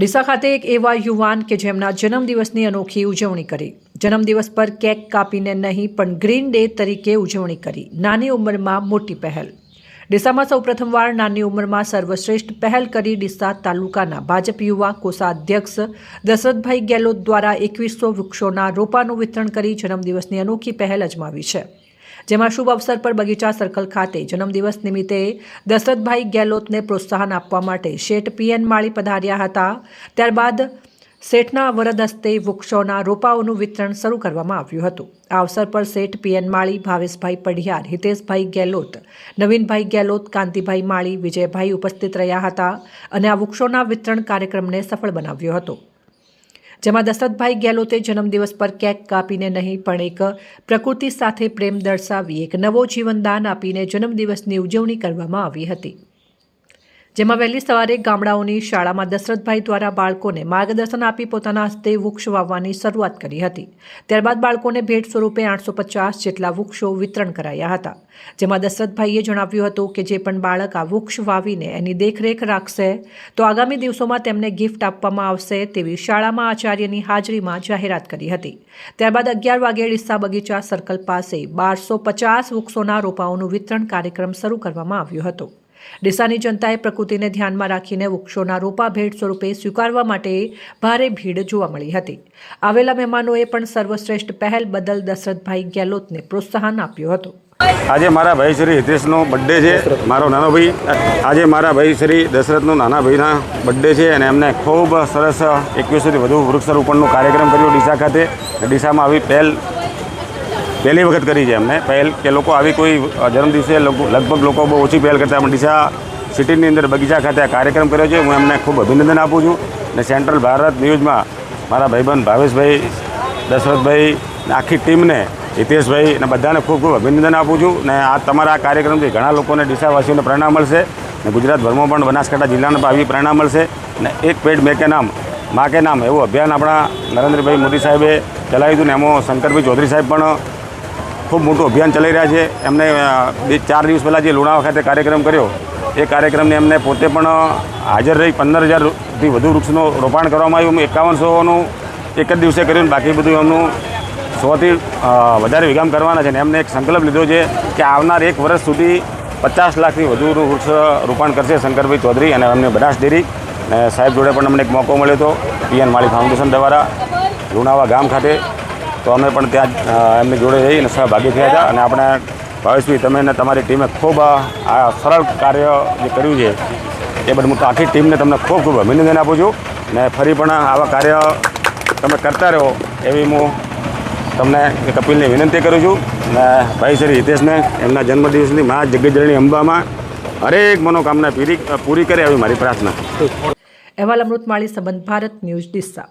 ડીસા ખાતે એક એવા યુવાન કે જેમના જન્મદિવસની અનોખી ઉજવણી કરી. જન્મદિવસ પર કેક કાપીને નહીં, પણ ગ્રીન ડે તરીકે ઉજવણી કરી. નાની ઉંમરમાં મોટી પહેલ. ડીસામાં સૌ પ્રથમવાર નાની ઉંમરમાં સર્વશ્રેષ્ઠ પહેલ કરી ડીસા તાલુકાના ભાજપ યુવા કોષાધ્યક્ષ દશરથભાઈ ગેહલોત દ્વારા એકવીસો વૃક્ષોના રોપાનું વિતરણ કરી જન્મદિવસની અનોખી પહેલ અજમાવી છે. જેમાં શુભ અવસર પર બગીચા સર્કલ ખાતે જન્મદિવસ નિમિત્તે દશરથભાઈ ગેહલોતને પ્રોત્સાહન આપવા માટે શેઠ પીએન માળી પધાર્યા હતા. ત્યારબાદ શેઠના વરદ હસ્તે વૃક્ષોના રોપાઓનું વિતરણ શરૂ કરવામાં આવ્યું હતું. આ અવસર પર શેઠ પીએન માળી, ભાવેશભાઈ પઢિયાર, હિતેશભાઈ ગેહલોત, નવીનભાઈ ગેહલોત, કાંતિભાઈ માળી, વિજયભાઈ ઉપસ્થિત રહ્યા હતા અને આ વૃક્ષોના વિતરણ કાર્યક્રમને સફળ બનાવ્યો હતો. જેમાં દશરથભાઈ ગેહલોતે જન્મદિવસ પર કેક કાપીને નહીં, પણ એક પ્રકૃતિ સાથે પ્રેમ દર્શાવી, એક નવો જીવનદાન આપીને જન્મદિવસની ઉજવણી કરવામાં આવી હતી. જેમાં વહેલી સવારે ગામડાઓની શાળામાં દશરથભાઈ દ્વારા બાળકોને માર્ગદર્શન આપી પોતાના હસ્તે વૃક્ષ વાવવાની શરૂઆત કરી હતી. ત્યારબાદ બાળકોને ભેટ સ્વરૂપે આઠસો પચાસ જેટલા વૃક્ષો વિતરણ કરાયા હતા. જેમાં દશરથભાઈએ જણાવ્યું હતું કે જે પણ બાળક આ વૃક્ષ વાવીને એની દેખરેખ રાખશે, તો આગામી દિવસોમાં તેમને ગિફ્ટ આપવામાં આવશે તેવી શાળામાં આચાર્યની હાજરીમાં જાહેરાત કરી હતી. ત્યારબાદ અગિયાર વાગે ડીસા બગીચા સર્કલ પાસે બારસો પચાસ વૃક્ષોના રોપાઓનું વિતરણ કાર્યક્રમ શરૂ કરવામાં આવ્યો હતો. ડીસાની જનતાએ પ્રકૃતિને ધ્યાનમાં રાખીને વૃક્ષોના રોપા ભેટ સ્વરૂપે સ્વીકારવા માટે ભારે ભીડ જોવા મળી હતી. આવેલા મહેમાનોએ પણ સર્વશ્રેષ્ઠ પહેલ બદલ દશરથભાઈ ગેહલોતને પ્રોત્સાહન આપ્યું હતું. આજે મારા ભાઈ શ્રી હિતેશનો બર્થડે છે, મારો નાનો ભાઈ. આજે મારા ભાઈ શ્રી દશરથનો નાના ભાઈના બર્થડે છે અને એમને ખૂબ સરસ એકવીસોથી વધુ વૃક્ષારોપણનો કાર્યક્રમ કર્યો ડીસા ખાતે. ડીસામાં આવી પહેલ પહેલી વખત કરી છે અમને. પહેલ કે લોકો આવી કોઈ જન્મદિવસે લગભગ લોકો બહુ ઓછી પહેલ કરતા. પણ ડીસા સિટીની અંદર બગીચા ખાતે આ કાર્યક્રમ કર્યો છે. હું એમને ખૂબ અભિનંદન આપું છું. અને સેન્ટ્રલ ભારત ન્યૂઝમાં મારા ભાઈબંધ ભાવેશભાઈ, દશરથભાઈ આખી ટીમને, હિતેશભાઈ અને બધાને ખૂબ ખૂબ અભિનંદન આપું છું. ને આ તમારા આ કાર્યક્રમથી ઘણા લોકોને ડીસાવાસીઓને પ્રેરણા મળશે. અને ગુજરાતભરમાં પણ બનાસકાંઠા જિલ્લાને પણ આવી પ્રેરણા મળશે. અને એક પેડ મેકે નામ, મા કે નામ એવું અભિયાન આપણા નરેન્દ્રભાઈ મોદી સાહેબે ચલાવ્યું હતું. ને એમાં શંકરભાઈ ચૌધરી સાહેબ પણ ખૂબ મોટું અભિયાન ચલાવી રહ્યા છે. એમને બે, ચાર દિવસ પહેલાં જે લુણાવા ખાતે કાર્યક્રમ કર્યો, એ કાર્યક્રમને એમને પોતે પણ હાજર રહી. પંદર હજારથી વધુ વૃક્ષનું રોપાણ કરવામાં આવ્યું. એકાવનસોનું એક જ દિવસે કર્યું બાકી બધું એમનું સોથી વધારે વિગામ કરવાના છે. ને એમને એક સંકલ્પ લીધો છે કે આવનાર એક વર્ષ સુધી પચાસ લાખથી વધુ વૃક્ષ રોપાણ કરશે શંકરભાઈ ચૌધરી અને એમને બનાસ ડેરી. અને સાહેબ જોડે પણ અમને એક મોકો મળ્યો હતો, પીએન માળી ફાઉન્ડેશન દ્વારા લુણાવા ગામ ખાતે. તો અમે પણ ત્યાં એમની જોડે રહીને સહભાગી થયા હતા અને આપણે ભાવેશભાઈ, તમે અને તમારી ટીમે ખૂબ આ સરળ કાર્ય જે કર્યું છે, એ બદલ હું તો આખી ટીમને તમને ખૂબ ખૂબ અભિનંદન આપું છું ને ફરી પણ આવા કાર્ય તમે કરતા રહો એવી હું તમને કપિલને વિનંતી કરું છું ને ભાઈ શ્રી હિતેશને એમના જન્મદિવસની મા જગતજનની અંબામાં હરેક મનોકામના પૂરી પૂરી કરે એવી મારી પ્રાર્થના અહેવાલ અમૃતમાળી સંબંધ ભારત ન્યૂઝ ડીસા